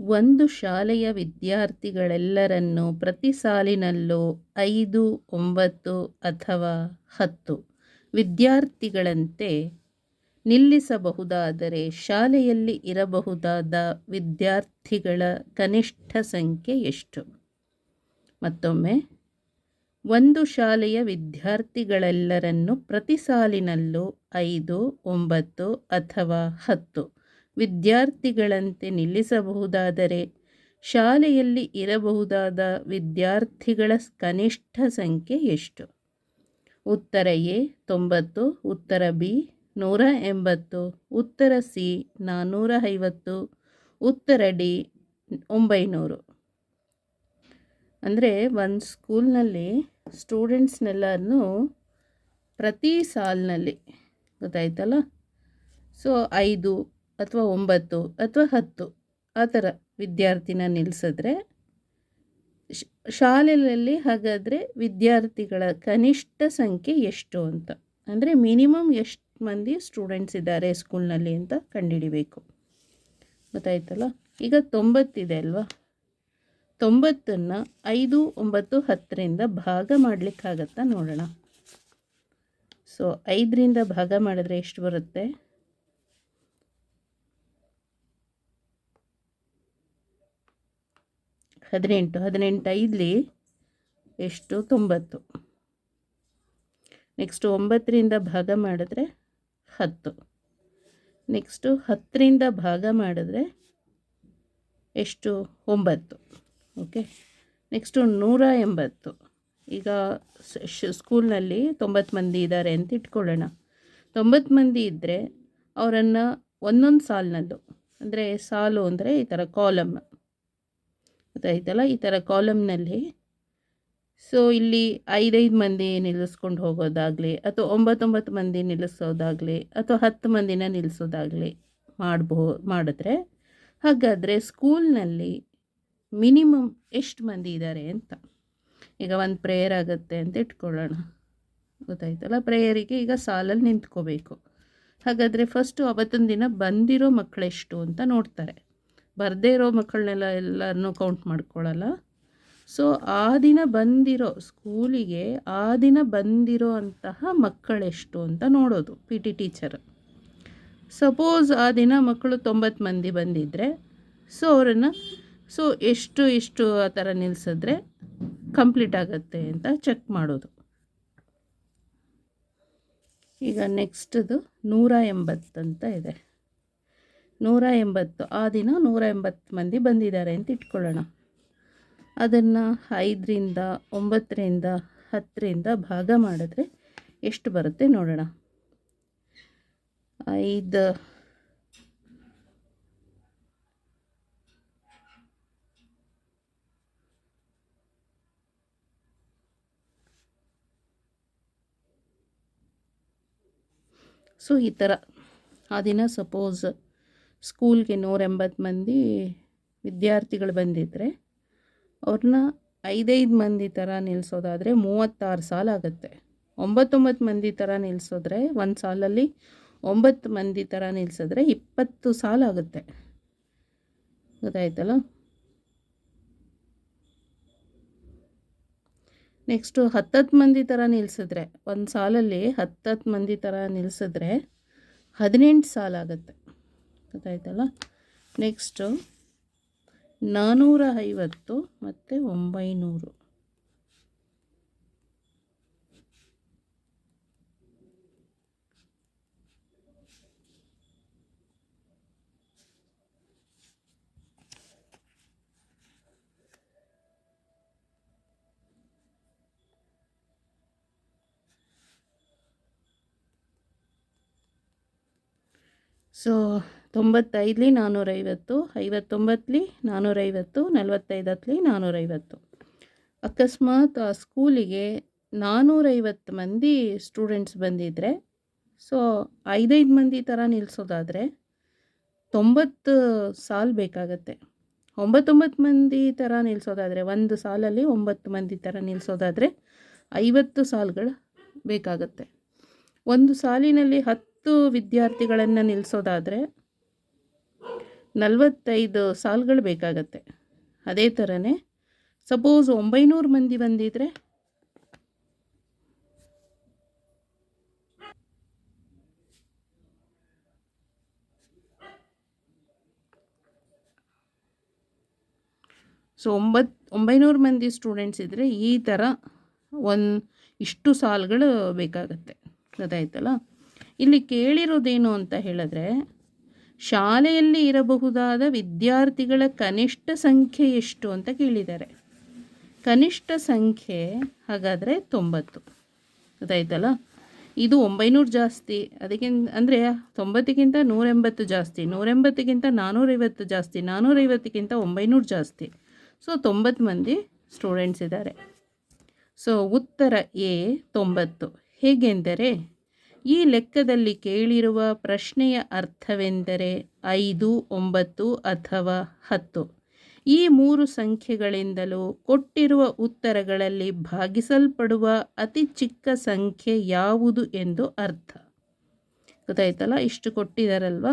ಒಂದು ಶಾಲೆಯ ವಿದ್ಯಾರ್ಥಿಗಳೆಲ್ಲರನ್ನೂ ಪ್ರತಿ ಸಾಲಿನಲ್ಲೂ ಐದು, ಒಂಬತ್ತು ಅಥವಾ ಹತ್ತು ವಿದ್ಯಾರ್ಥಿಗಳಂತೆ ನಿಲ್ಲಿಸಬಹುದಾದರೆ ಶಾಲೆಯಲ್ಲಿ ಇರಬಹುದಾದ ವಿದ್ಯಾರ್ಥಿಗಳ ಕನಿಷ್ಠ ಸಂಖ್ಯೆ ಎಷ್ಟು? ಮತ್ತೊಮ್ಮೆ, ಒಂದು ಶಾಲೆಯ ವಿದ್ಯಾರ್ಥಿಗಳೆಲ್ಲರನ್ನು ಪ್ರತಿ ಸಾಲಿನಲ್ಲೂ ಐದು, ಒಂಬತ್ತು ಅಥವಾ ಹತ್ತು ವಿದ್ಯಾರ್ಥಿಗಳಂತೆ ನಿಲ್ಲಿಸಬಹುದಾದರೆ ಶಾಲೆಯಲ್ಲಿ ಇರಬಹುದಾದ ವಿದ್ಯಾರ್ಥಿಗಳ ಕನಿಷ್ಠ ಸಂಖ್ಯೆ ಎಷ್ಟು? ಉತ್ತರ ಎ, ತೊಂಬತ್ತು, ಉತ್ತರ ಬಿ, ನೂರ ಎಂಬತ್ತು, ಉತ್ತರ ಸಿ ನಾನ್ನೂರ ಐವತ್ತು, ಉತ್ತರ ಡಿ, ಒಂಬೈನೂರು. ಅಂದರೆ ಒಂದು ಸ್ಕೂಲ್ನಲ್ಲಿ ಸ್ಟೂಡೆಂಟ್ಸ್ನೆಲ್ಲನೂ ಪ್ರತಿ ಸಾಲಿನಲ್ಲಿ ಗೊತ್ತಾಯ್ತಲ್ಲ? ಸೊ, ಐದು ಅಥವಾ ಒಂಬತ್ತು ಅಥವಾ ಹತ್ತು, ಆ ಥರ ವಿದ್ಯಾರ್ಥಿನ ನಿಲ್ಲಿಸಿದ್ರೆ ಶಾಲೆಯಲ್ಲಿ ಹಾಗಾದರೆ ವಿದ್ಯಾರ್ಥಿಗಳ ಕನಿಷ್ಠ ಸಂಖ್ಯೆ ಎಷ್ಟು ಅಂತ. ಅಂದರೆ ಮಿನಿಮಮ್ ಎಷ್ಟು ಮಂದಿ ಸ್ಟೂಡೆಂಟ್ಸ್ ಇದ್ದಾರೆ ಸ್ಕೂಲ್ನಲ್ಲಿ ಅಂತ ಕಂಡುಹಿಡಿಬೇಕು. ಗೊತ್ತಾಯ್ತಲ್ಲ? ಈಗ ತೊಂಬತ್ತಿದೆ ಅಲ್ವಾ? ತೊಂಬತ್ತನ್ನು ಐದು, ಒಂಬತ್ತು, ಹತ್ತರಿಂದ ಭಾಗ ಮಾಡಲಿಕ್ಕಾಗತ್ತಾ ನೋಡೋಣ. ಸೊ, ಐದರಿಂದ ಭಾಗ ಮಾಡಿದ್ರೆ ಎಷ್ಟು ಬರುತ್ತೆ? ಹದಿನೆಂಟು ಹದಿನೆಂಟು ಐದಲಿ ಎಷ್ಟು? ತೊಂಬತ್ತು. ನೆಕ್ಸ್ಟು ಒಂಬತ್ತರಿಂದ ಭಾಗ ಮಾಡಿದ್ರೆ ಹತ್ತು. ನೆಕ್ಸ್ಟು ಹತ್ತರಿಂದ ಭಾಗ ಮಾಡಿದ್ರೆ ಎಷ್ಟು? ಒಂಬತ್ತು. ಓಕೆ ನೆಕ್ಸ್ಟು ನೂರ ಎಂಬತ್ತು. ಈಗ ಸ್ಕೂಲ್ನಲ್ಲಿ ತೊಂಬತ್ತು ಮಂದಿ ಇದ್ದಾರೆ ಅಂತ ಇಟ್ಕೊಳ್ಳೋಣ. ತೊಂಬತ್ತು ಮಂದಿ ಇದ್ದರೆ ಅವರನ್ನು ಒಂದೊಂದು ಸಾಲಿನಲ್ಲೂ ಅಂದರೆ ಸಾಲು ಅಂದರೆ ಈ ಥರ ಕಾಲಮ್ ಗೊತ್ತಾಯ್ತಲ್ಲ ಈ ಥರ ಕಾಲಮ್ನಲ್ಲಿ ಸೊ ಇಲ್ಲಿ ಐದೈದು ಮಂದಿ ನಿಲ್ಲಿಸ್ಕೊಂಡು ಹೋಗೋದಾಗಲಿ ಅಥವಾ ಒಂಬತ್ತೊಂಬತ್ತು ಮಂದಿ ನಿಲ್ಲಿಸೋದಾಗಲಿ ಅಥವಾ ಹತ್ತು ಮಂದಿನ ನಿಲ್ಲಿಸೋದಾಗಲಿ ಮಾಡ್ಬೋ, ಮಾಡಿದ್ರೆ ಹಾಗಾದರೆ ಸ್ಕೂಲ್ನಲ್ಲಿ ಮಿನಿಮಮ್ ಎಷ್ಟು ಮಂದಿ ಇದ್ದಾರೆ ಅಂತ. ಈಗ ಒಂದು ಪ್ರೇಯರ್ ಆಗುತ್ತೆ ಅಂತ ಇಟ್ಕೊಳ್ಳೋಣ. ಗೊತ್ತಾಯ್ತಲ್ಲ? ಪ್ರೇಯರಿಗೆ ಈಗ ಸಾಲಲ್ಲಿ ನಿಂತ್ಕೋಬೇಕು. ಹಾಗಾದರೆ ಫಸ್ಟು ಅವತ್ತೊಂದು ದಿನ ಬಂದಿರೋ ಮಕ್ಕಳೆಷ್ಟು ಅಂತ ನೋಡ್ತಾರೆ. ಬರದೇ ಇರೋ ಮಕ್ಕಳನ್ನೆಲ್ಲ ಎಲ್ಲರನ್ನೂ ಕೌಂಟ್ ಮಾಡ್ಕೊಳ್ಳಲ್ಲ ಸೊ ಆ ದಿನ ಬಂದಿರೋ ಸ್ಕೂಲಿಗೆ ಆ ದಿನ ಬಂದಿರೋ ಅಂತಹ ಮಕ್ಕಳೆಷ್ಟು ಅಂತ ನೋಡೋದು ಪಿ ಟಿ ಟೀಚರ್ ಸಪೋಸ್ ಆ ದಿನ ಮಕ್ಕಳು ತೊಂಬತ್ತು ಮಂದಿ ಬಂದಿದ್ದರೆ ಸೊ ಅವರನ್ನು ಸೊ ಎಷ್ಟು ಎಷ್ಟು ಆ ಥರ ನಿಲ್ಲಿಸಿದ್ರೆ ಕಂಪ್ಲೀಟ್ ಆಗುತ್ತೆ ಅಂತ ಚೆಕ್ ಮಾಡೋದು. ಈಗ ನೆಕ್ಸ್ಟದು ನೂರ ಎಂಬತ್ತಂತ ಇದೆ. ನೂರ ಎಂಬತ್ತು. ಆ ದಿನ ನೂರ ಎಂಬತ್ತು ಮಂದಿ ಬಂದಿದ್ದಾರೆ ಅಂತ ಇಟ್ಕೊಳ್ಳೋಣ. ಅದನ್ನು ಐದರಿಂದ ಒಂಬತ್ತರಿಂದ ಹತ್ತರಿಂದ ಭಾಗ ಮಾಡಿದ್ರೆ ಎಷ್ಟು ಬರುತ್ತೆ ನೋಡೋಣ. ಐದು ಸೊ ಈ ಥರ. ಆ ದಿನ ಸಪೋಸ್ ಸ್ಕೂಲ್ಗೆ ನೂರ ಎಂಬತ್ತು ಮಂದಿ ವಿದ್ಯಾರ್ಥಿಗಳು ಬಂದಿದ್ದರೆ ಅವ್ರನ್ನ ಐದೈದು ಮಂದಿ ಥರ ನಿಲ್ಲಿಸೋದಾದರೆ ಮೂವತ್ತಾರು ಸಾಲ ಆಗುತ್ತೆ. ಒಂಬತ್ತೊಂಬತ್ತು ಮಂದಿ ಥರ ನಿಲ್ಲಿಸಿದ್ರೆ ಒಂದು ಸಾಲಲ್ಲಿ ಒಂಬತ್ತು ಮಂದಿ ಥರ ನಿಲ್ಲಿಸಿದ್ರೆ ಇಪ್ಪತ್ತು ಸಾಲ ಆಗುತ್ತೆ. ಗೊತ್ತಾಯ್ತಲ್ಲ? ನೆಕ್ಸ್ಟು ಹತ್ತತ್ತು ಮಂದಿ ಥರ ನಿಲ್ಲಿಸಿದ್ರೆ ಒಂದು ಸಾಲಲ್ಲಿ ಹತ್ತತ್ತು ಮಂದಿ ಥರ ನಿಲ್ಲಿಸಿದ್ರೆ ಹದಿನೆಂಟು ಸಾಲ ಆಗುತ್ತೆ. ಗೊತ್ತಾಯ್ತಲ್ಲ? ನೆಕ್ಸ್ಟು ನಾನ್ನೂರ ಐವತ್ತು ಮತ್ತು ಒಂಬೈನೂರು. ಸೊ ತೊಂಬತ್ತೈದಲಿ ನಾನ್ನೂರೈವತ್ತು ಐವತ್ತೊಂಬತ್ತಲಿ ನಾನ್ನೂರೈವತ್ತು ನಲವತ್ತೈದತ್ಲಿ ನಾನ್ನೂರೈವತ್ತು ಅಕಸ್ಮಾತ್ ಆ ಸ್ಕೂಲಿಗೆ ನಾನ್ನೂರೈವತ್ತು ಮಂದಿ ಸ್ಟೂಡೆಂಟ್ಸ್ ಬಂದಿದ್ದರೆ ಸೊ ಐದೈದು ಮಂದಿ ಥರ ನಿಲ್ಲಿಸೋದಾದರೆ ತೊಂಬತ್ತು ಸಾಲು ಬೇಕಾಗತ್ತೆ. ಒಂಬತ್ತೊಂಬತ್ತು ಮಂದಿ ಥರ ನಿಲ್ಲಿಸೋದಾದರೆ ಒಂದು ಸಾಲಲ್ಲಿ ಒಂಬತ್ತು ಮಂದಿ ಥರ ನಿಲ್ಲಿಸೋದಾದರೆ ಐವತ್ತು ಸಾಲುಗಳು ಬೇಕಾಗತ್ತೆ. ಒಂದು ಸಾಲಿನಲ್ಲಿ ಹತ್ತು ವಿದ್ಯಾರ್ಥಿಗಳನ್ನು ನಿಲ್ಲಿಸೋದಾದರೆ ನಲವತ್ತೈದು ಸಾಲುಗಳು ಬೇಕಾಗತ್ತೆ. ಅದೇ ಥರನೇ ಸಪೋಸ್ ಒಂಬೈನೂರು ಮಂದಿ ಬಂದಿದ್ದರೆ ಸೊ ಒಂಬತ್ತು ಒಂಬೈನೂರು ಮಂದಿ ಸ್ಟೂಡೆಂಟ್ಸ್ ಇದ್ದರೆ ಈ ಥರ ಒಂದು ಇಷ್ಟು ಸಾಲುಗಳು ಬೇಕಾಗತ್ತೆ. ಗೊತ್ತಾಯ್ತಲ್ಲ? ಇಲ್ಲಿ ಕೇಳಿರೋದೇನು ಅಂತ ಹೇಳಿದ್ರೆ ಶಾಲೆಯಲ್ಲಿ ಇರಬಹುದಾದ ವಿದ್ಯಾರ್ಥಿಗಳ ಕನಿಷ್ಠ ಸಂಖ್ಯೆ ಎಷ್ಟು ಅಂತ ಕೇಳಿದ್ದಾರೆ. ಕನಿಷ್ಠ ಸಂಖ್ಯೆ ಹಾಗಾದರೆ ತೊಂಬತ್ತು. ಅದಾಯ್ತಲ್ಲ ಇದು ಒಂಬೈನೂರು ಜಾಸ್ತಿ. ಅದಕ್ಕಿಂತ ಅಂದರೆ ತೊಂಬತ್ತಕ್ಕಿಂತ ನೂರೆಂಬತ್ತು ಜಾಸ್ತಿ ನೂರೆಂಬತ್ತಕ್ಕಿಂತ ನಾನ್ನೂರೈವತ್ತು ಜಾಸ್ತಿ ನಾನ್ನೂರೈವತ್ತಕ್ಕಿಂತ ಒಂಬೈನೂರು ಜಾಸ್ತಿ. ಸೊ ತೊಂಬತ್ತು ಮಂದಿ ಸ್ಟೂಡೆಂಟ್ಸ್ ಇದ್ದಾರೆ. ಸೊ ಉತ್ತರ ಎ ತೊಂಬತ್ತು. ಹೇಗೆಂದರೆ ಈ ಲೆಕ್ಕದಲ್ಲಿ ಕೇಳಿರುವ ಪ್ರಶ್ನೆಯ ಅರ್ಥವೆಂದರೆ ಐದು, ಒಂಬತ್ತು ಅಥವಾ ಹತ್ತು. ಈ ಮೂರು ಸಂಖ್ಯೆಗಳಿಂದಲೂ ಕೊಟ್ಟಿರುವ ಉತ್ತರಗಳಲ್ಲಿ ಭಾಗಿಸಲ್ಪಡುವ ಅತಿ ಚಿಕ್ಕ ಸಂಖ್ಯೆ ಯಾವುದು ಎಂದು ಅರ್ಥ. ಗೊತ್ತಾಯ್ತಲ್ಲ? ಇಷ್ಟು ಕೊಟ್ಟಿದ್ದಾರಲ್ವ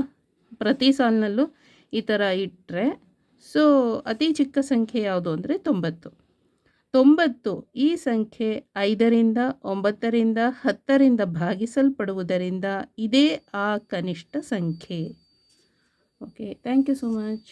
ಪ್ರತಿ ಸಾಲಿನಲ್ಲೂ ಈ ಥರ ಇಟ್ಟರೆ ಸೊ, ಅತಿ ಚಿಕ್ಕ ಸಂಖ್ಯೆ ಯಾವುದು ಅಂದರೆ ತೊಂಬತ್ತು. ತೊಂಬತ್ತು ಈ ಸಂಖ್ಯೆ ಐದರಿಂದ ಒಂಬತ್ತರಿಂದ ಹತ್ತರಿಂದ ಭಾಗಿಸಲ್ಪಡುವುದರಿಂದ ಇದೇ ಆ ಕನಿಷ್ಠ ಸಂಖ್ಯೆ. Okay thank you so much